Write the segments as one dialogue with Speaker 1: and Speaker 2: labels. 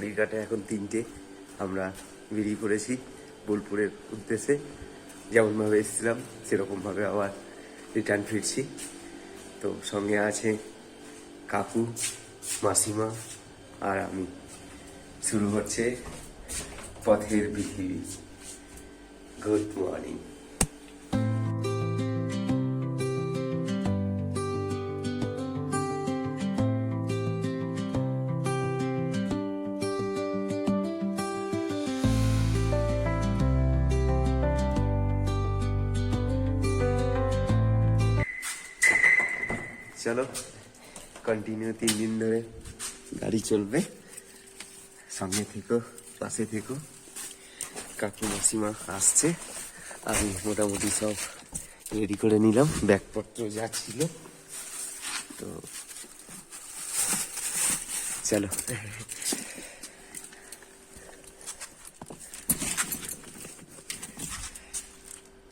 Speaker 1: ঘড়ির কাটে এখন তিনটে। আমরা বেরিয়ে পড়েছি বোলপুরের উদ্দেশ্যে। যেমনভাবে এসেছিলাম, সেরকমভাবে আবার রিটার্ন ফিরছি। তো সঙ্গে আছে কাকু, মাসিমা আর আমি। শুরু হচ্ছে পথের পৃথিবী গুড মর্নিং চলো কন্টিনিউ তিন দিন ধরে গাড়ি চলবে। সঙ্গে থেকো, পাশে থেকো। কাকু, মাসিমা আসছে। আমি মোটামুটি সব রেডি করে নিলাম। ব্যাগপত্র যা ছিল। তো চলো।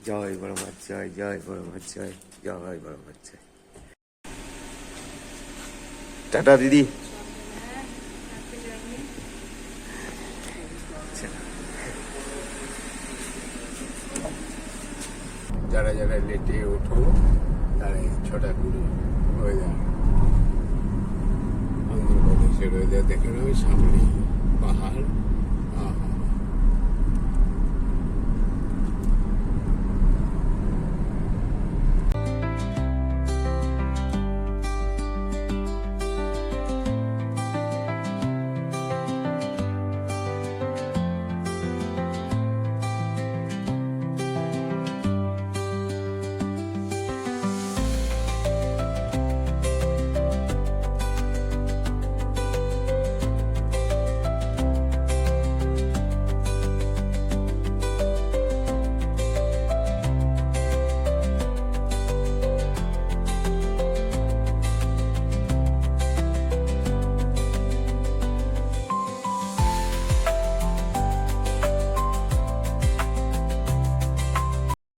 Speaker 1: জয় বড় মাছ, জয় জয় বড় মাছ, জয় জয় বড় মাছ, জয়। টাটা, দিদি।
Speaker 2: যারা যারা লেটে ওঠো, তারা ছটা কুড়ি যায় অন্ধ্রপ্রদেশের যায় দেখে রয়ে সামনে পাহাড়।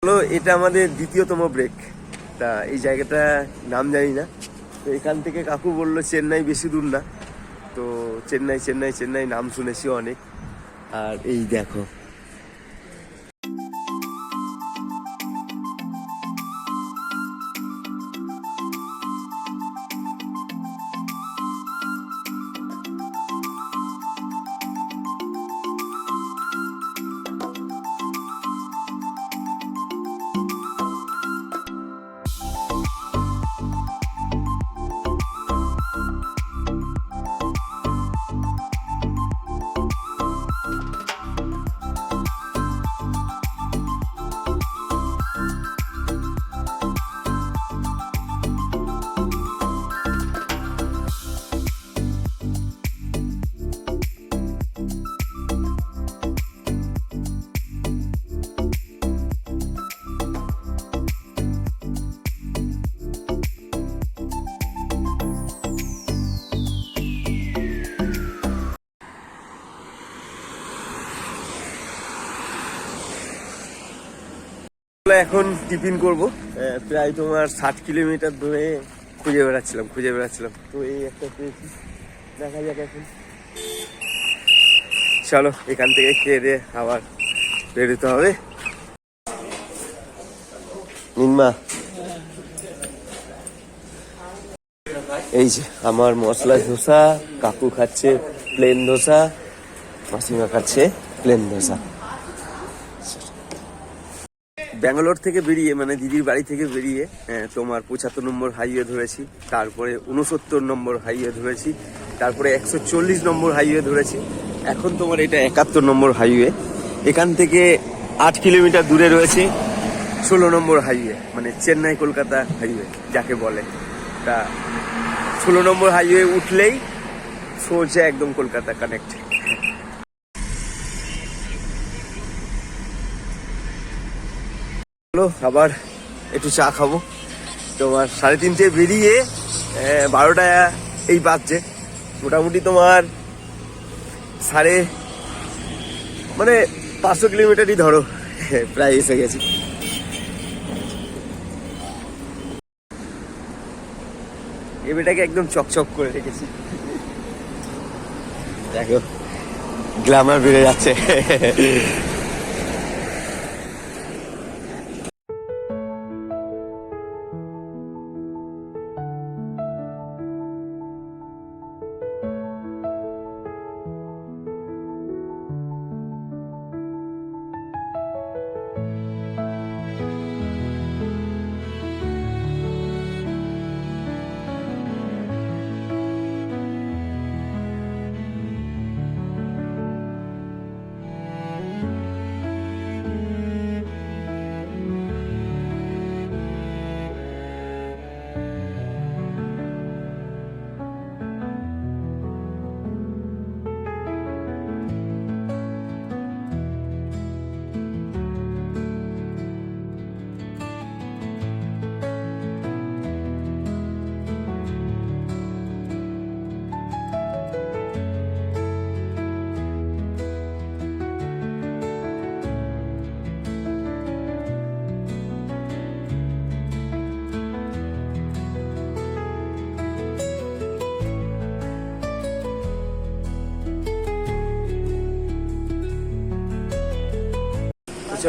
Speaker 1: হলো, এটা আমাদের দ্বিতীয়তম ব্রেক তা এই জায়গাটা নাম জানি না। তো এখান থেকে কাকু বলল, চেন্নাই বেশি দূর না। তো চেন্নাই চেন্নাই চেন্নাই নাম শুনেছি অনেক। আর এই দেখো এখন টিফিন করব। প্রায় তোমার ষাট কিলোমিটার ধরে খুঁজে বেড়াচ্ছিলাম খুঁজে বেড়াচ্ছিলাম। তো এই একটা পেয়েছি। দেখা যাক এখন। চলো, এখান থেকে খেয়ে দিয়ে আবার বেরোতে হবে। নিম্মা। এই যে আমার মশলা ধোসা, কাকু খাচ্ছে প্লেন ধোসা, মাসিমা খাচ্ছে প্লেন ধোসা। ব্যাঙ্গালোর থেকে বেরিয়ে মানে দিদির বাড়ি থেকে বেরিয়ে আহ, তোমার পঁচাত্তর নম্বর হাইওয়ে ধরেছি তারপরে উনসত্তর নম্বর হাইওয়ে ধরেছি তারপরে একশো চল্লিশ নম্বর হাইওয়ে ধরেছি এখন তোমার এটা একাত্তর নম্বর হাইওয়ে। এখান থেকে আট কিলোমিটার দূরে রয়েছে ষোলো নম্বর হাইওয়ে মানে চেন্নাই কলকাতা হাইওয়ে যাকে বলে। তা ষোলো নম্বর হাইওয়ে উঠলেই সোজা একদম কলকাতা কানেক্ট চলো, আবার একটু চা খাব। তোমার সাড়ে তিনটে বেরিয়ে বারোটা, এই বাজছে। মোটামুটি তোমার সাড়ে মানে পাঁচশো কিলোমিটারই ধরো। প্রায় এসে গেছি। এবারটাকে একদম চকচক করে রেখেছি। দেখো গ্ল্যামার বেড়ে যাচ্ছে।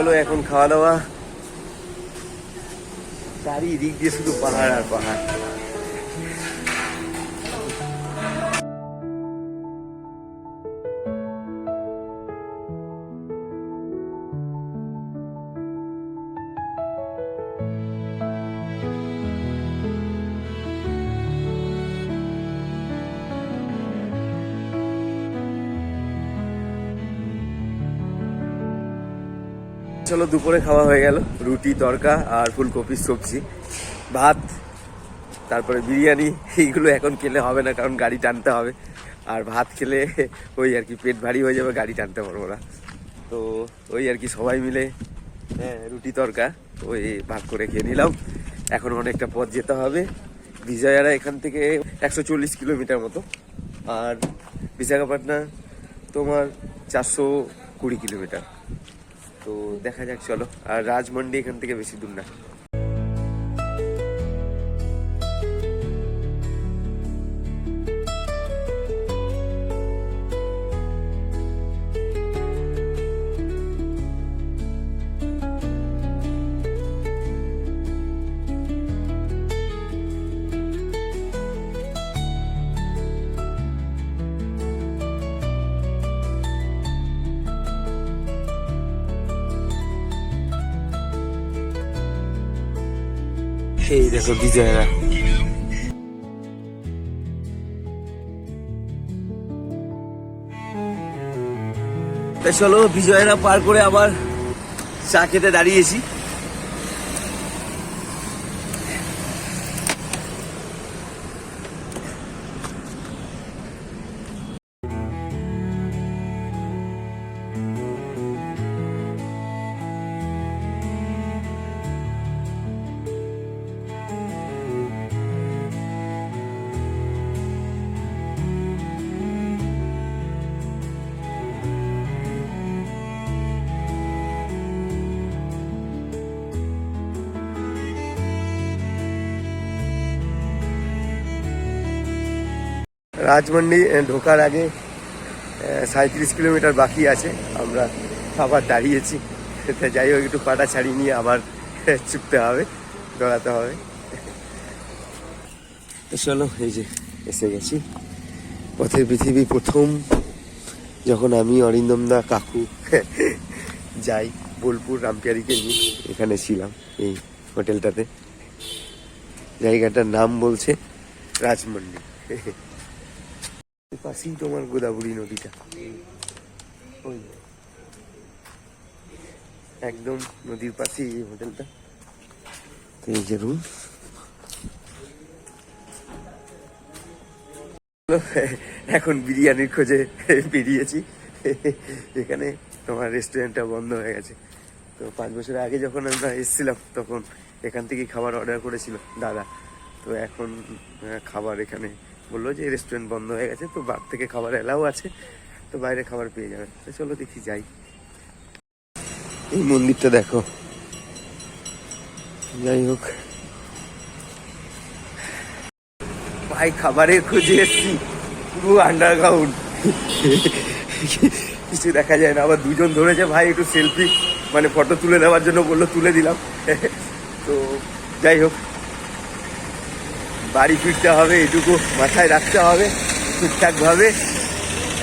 Speaker 1: চলো এখন খাওয়া দাওয়া। চারিদিক দিয়ে শুধু পাহাড় আর পাহাড়। চলো, দুপুরে খাওয়া হয়ে গেল। রুটি, তরকা আর ফুলকপির সবজি। ভাত, তারপরে বিরিয়ানি, এইগুলো এখন খেলে হবে না, কারণ গাড়ি টানতে হবে। আর ভাত খেলে ওই আর কি পেট ভারী হয়ে যাবে, গাড়ি টানতে পারব না। তো ওই আর কি সবাই মিলে হ্যাঁ রুটি, তরকা, ওই ভাগ করে খেয়ে নিলাম। এখন অনেকটা পথ যেতে হবে। বিজয়ারা এখান থেকে একশো চল্লিশ কিলোমিটার মতো। আর বিশাখাপাটনা তোমার চারশো কুড়ি কিলোমিটার। তো দেখা যাক চলো। আর রাজমন্ডি এখান থেকে বেশি দূর না। এই দেখো বিজয়রা। চলো বিজয়রা পার করে আবার চা খেতে দাঁড়িয়েছি। রাজমন্ডি ঢোকার আগে সাঁত্রিশ কিলোমিটার বাকি আছে। আমরা আবার দাঁড়িয়েছি। যাই হোক, একটু পাটা ছাড়িয়ে নিয়ে আবার চুপতে হবে, দৌড়াতে হবে। চলো, এই যে এসে গেছি। পথের পৃথিবী প্রথম। যখন আমি, অরিন্দম দা, কাকু যাই বোলপুর, রামপিয়ারিকে নিয়ে, এখানে ছিলাম, এই হোটেলটাতে। জায়গাটার নাম বলছে রাজমন্ডি। পাশেই তোমার গোদাবরী নদীটা। ওই একদম নদীর পাশেই এই হোটেলটা। এই যে রুম। এখন বিরিয়ানির খোঁজে বেরিয়েছি। এখানে তোমার রেস্টুরেন্টটা বন্ধ হয়ে গেছে। তো পাঁচ বছর আগে যখন আমরা এসেছিলাম, তখন এখান থেকেই খাবার অর্ডার করেছিল দাদা। তো এখন খাবার এখানে বলল যে রেস্টুরেন্ট বন্ধ হয়ে গেছে, তো বার থেকে খাবার এলাও আছে, তো বাইরে খাবার পেয়ে যাবে। তো চলো দেখি যাই। এই মন্দিরটা দেখো। যাই হোক। ভাই, খাবারের খুঁজে এসছি। পুরো আন্ডারগ্রাউন্ড কিছু দেখা যায় না। আবার দুজন ধরেছে, ভাই, একটু সেলফি মানে ফটো তুলে দেওয়ার জন্য বলল, তুলে দিলাম। তো যাই হোক। বাড়ি ফিরতে হবে, এটুকু মাথায় রাখতে হবে, ঠিকঠাকভাবে।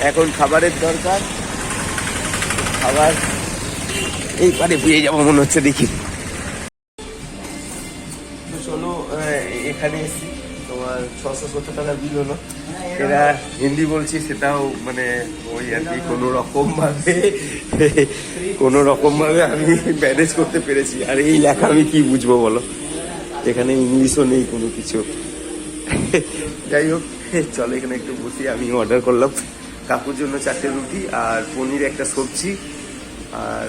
Speaker 1: এখন খাবারের দরকার। খাবার এই পারে বুঝে যাব, মনে হচ্ছে দেখি। চলো এখানে এসছি। তোমার ছশো সত্তর টাকা বিল হলো। এরা হিন্দি বলছি, সেটাও মানে ওই আর কি, কোনো রকম ভাবে কোনো রকম ভাবে আমি ম্যানেজ করতে পেরেছি। আর এই লেখা আমি কি বুঝব বলো? এখানে ইংলিশও নেই কোনো কিছু। যাই হোক, চলো এখানে একটু বসি। আমি অর্ডার করলাম কাকুর জন্য চারটে রুটি আর পনির একটা সবজি আর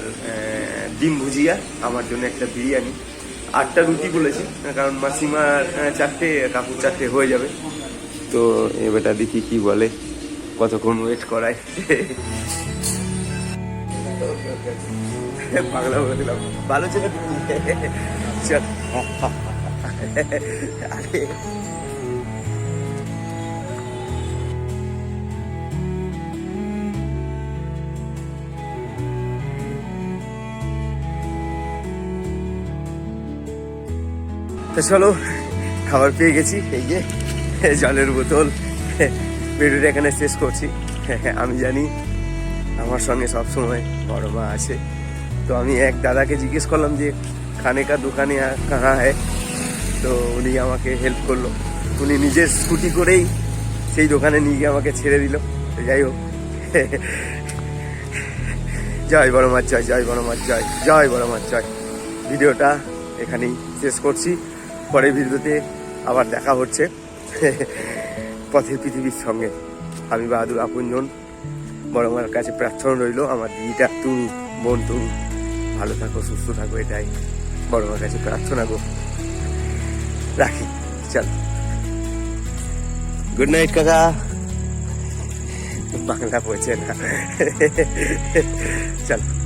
Speaker 1: ডিম ভুজিয়া, আমার জন্য একটা বিরিয়ানি। আটটা রুটি বলেছি, কারণ মাসিমার চারটে, কাকুর চারটে হয়ে যাবে। তো এবারটা দেখি কি বলে, কতক্ষণ ওয়েট করায়। বাংলা ভালো ছিল তো চলো, খাবার পেয়ে গেছি। এই যে, জলের বোতল। ভিডিওটা এখানে শেষ করছি। আমি জানি আমার সঙ্গে সব সময় বড় মা আছে। তো আমি এক দাদাকে জিজ্ঞেস করলাম যে, খানে কা দোকানে কাহা হ্যায়? তো উনি আমাকে হেল্প করল। উনি নিজের স্কুটি করেই সেই দোকানে নিয়ে গিয়ে আমাকে ছেড়ে দিল। যাই হোক। জয় বড় মাছ, জয় জয় বড় মাছ, জয় জয় বড় মাছ, জয়। ভিডিওটা এখানেই শেষ করছি। পরের ভিডিওতে আবার দেখা হচ্ছে। পথের পৃথিবীর সঙ্গে। আমি বাহাদুর আপনজন। বড় মার কাছে প্রার্থনা রইল, আমার দিদিটা তুমি, বোন তুমি। ভালো থাকো, সুস্থ থাকো, এটাই। বড় মার কাছে প্রার্থনা গো। রাখি, চল। গুড নাইট কাকা। বাংলা পড়ছে না। চল।